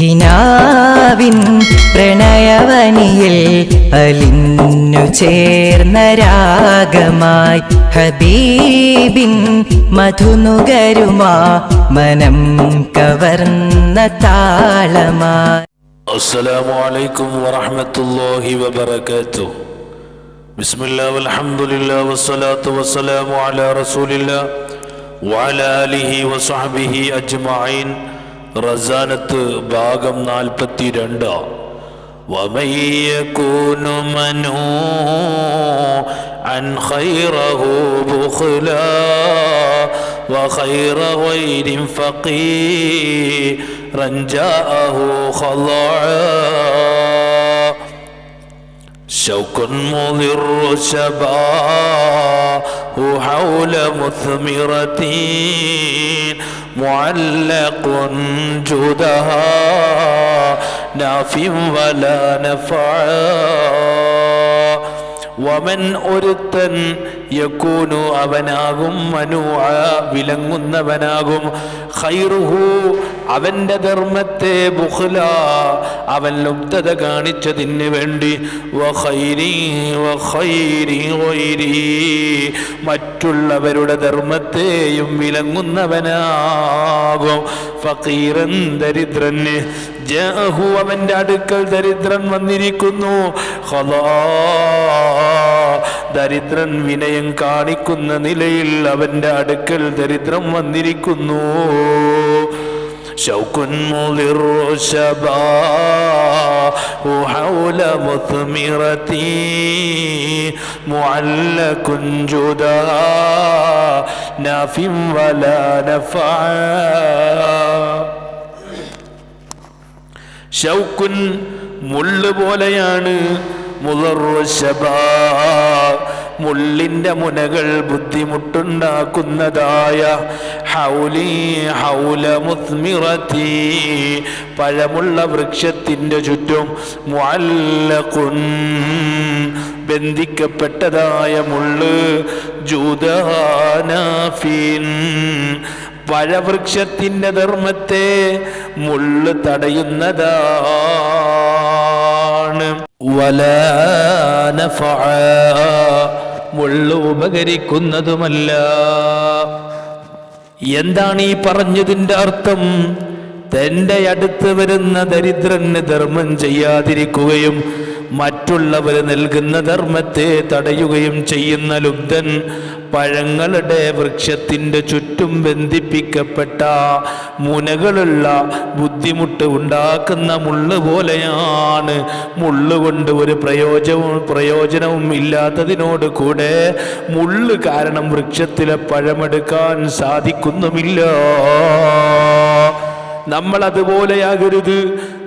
കിനാവിൻ പ്രണയവനിയിൽ അലിന്നു ചേർന്ന രാഗമായി ഹബീബിൻ മധുനുകരുമാ മനം കവർന്ന താളമായി. അസ്സലാമു അലൈക്കും വറഹ്മത്തുള്ളാഹി വബറകാത്തു ബിസ്മില്ലാഹി വസ്സലാത്തു വസ്സലാമു അലാ റസൂലില്ലാഹി വഅലാ ആലിഹി വസഹ്ബിഹി അജ്മഈൻ. وعلى آله وصحبه أجمعين رزانة ഭാഗം നാൽപ്പത്തി രണ്ട് ومن يكون منوعا خيره بخلا وخير غير فقيرا جاءه خضعا شوك مضر شباه حول مثمرة معلق جدها نافع ولا نفع ومن أرتن യക്കൂനു അവനാകും മനു വിലങ്ങുന്നവനാകും. ഖൈറുഹു അവന്റെ ധർമ്മത്തെ ബുഹ്ല അവൻ ലുപ്തത കാണിച്ചതിന് വേണ്ടി. മറ്റുള്ളവരുടെ ധർമ്മത്തെയും വിലങ്ങുന്നവനാകും. ഫക്കീറൻ ദരിദ്രന് ജഹു അവന്റെ അടുക്കൽ ദരിദ്രൻ വന്നിരിക്കുന്നു. ദരിദ്രൻ വിനയം കാണിക്കുന്ന നിലയിൽ അവന്റെ അടുക്കൽ ദരിദ്രം വന്നിരിക്കുന്നു شوك مضر شباه حول مثمرة معلق جدا ناف ولا نفع ഷൗക്കുൻ മുള്ള് പോലെയാണ് മുളർഷബാ മുള്ളിന്റെ മുനകൾ ബുദ്ധിമുട്ടുണ്ടാക്കുന്നതായ ഹൗലി ഹൗല മുസ്മിറത്തി പഴമുള്ള വൃക്ഷത്തിന്റെ ചുറ്റും മുഅല്ലഖുൻ ബന്ധിക്കപ്പെട്ടതായ മുള്ള് ജൂദാനാഫിൻ പഴവൃക്ഷത്തിന്റെ ധർമ്മത്തെ മുള്ള് തടയുന്നതാണ് മുള്ള് ഉപകരിക്കുന്നതുമല്ല. എന്താണ് ഈ പറഞ്ഞതിന്റെ അർത്ഥം? തന്റെ അടുത്ത് വരുന്ന ദരിദ്രന് ധർമ്മം ചെയ്യാതിരിക്കുകയും മറ്റുള്ളവർ നൽകുന്ന ധർമ്മത്തെ തടയുകയും ചെയ്യുന്ന ലുബ്ധൻ പഴങ്ങളുടെ വൃക്ഷത്തിന്റെ ചുറ്റും ബന്ധിപ്പിക്കപ്പെട്ട മുനകളുള്ള ബുദ്ധിമുട്ട് ഉണ്ടാക്കുന്ന മുള്ള് പോലെയാണ്. മുള്ളുകൊണ്ട് ഒരു പ്രയോജനവും പ്രയോജനവും ഇല്ലാത്തതിനോട് കൂടെ മുള്ള് കാരണം വൃക്ഷത്തിലെ പഴമെടുക്കാൻ സാധിക്കുന്നുമില്ല. നമ്മൾ അതുപോലെയാകരുത്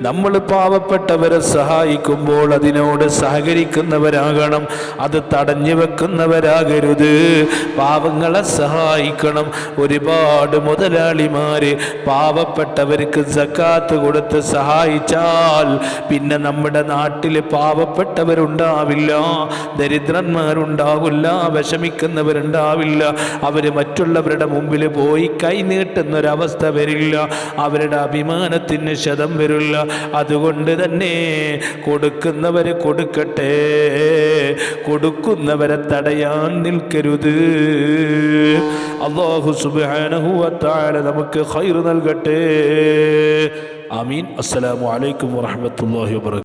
നമ്മൾ പാവപ്പെട്ടവരെ സഹായിക്കുമ്പോൾ അതിനോട് സഹകരിക്കുന്നവരാകണം. അത് തടഞ്ഞു വെക്കുന്നവരാകരുത്. പാവങ്ങളെ സഹായിക്കണം. ഒരുപാട് മുതലാളിമാര് പാവപ്പെട്ടവർക്ക് സക്കാത്ത് കൊടുത്ത് സഹായിച്ചാൽ പിന്നെ നമ്മുടെ നാട്ടിൽ പാവപ്പെട്ടവരുണ്ടാവില്ല. ദരിദ്രന്മാരുണ്ടാവില്ല. വിഷമിക്കുന്നവരുണ്ടാവില്ല. അവർ മറ്റുള്ളവരുടെ മുമ്പിൽ പോയി കൈനീട്ടുന്നൊരവസ്ഥ വരില്ല. അവരുടെ അഭിമാനത്തിന് ശതം വരില്ല അതുകൊണ്ട് തന്നെ കൊടുക്കുന്നവര് കൊടുക്കട്ടെ. കൊടുക്കുന്നവരെ തടയാൻ നിൽക്കരുത്. അള്ളാഹു സുബാനഹുവത്താല നമുക്ക് ഹൈർ നൽകട്ടെ. അമീൻ അസ്സലാമു അലൈക്കും വറഹമത്തല്ലാഹി വാബർക്കാത്തു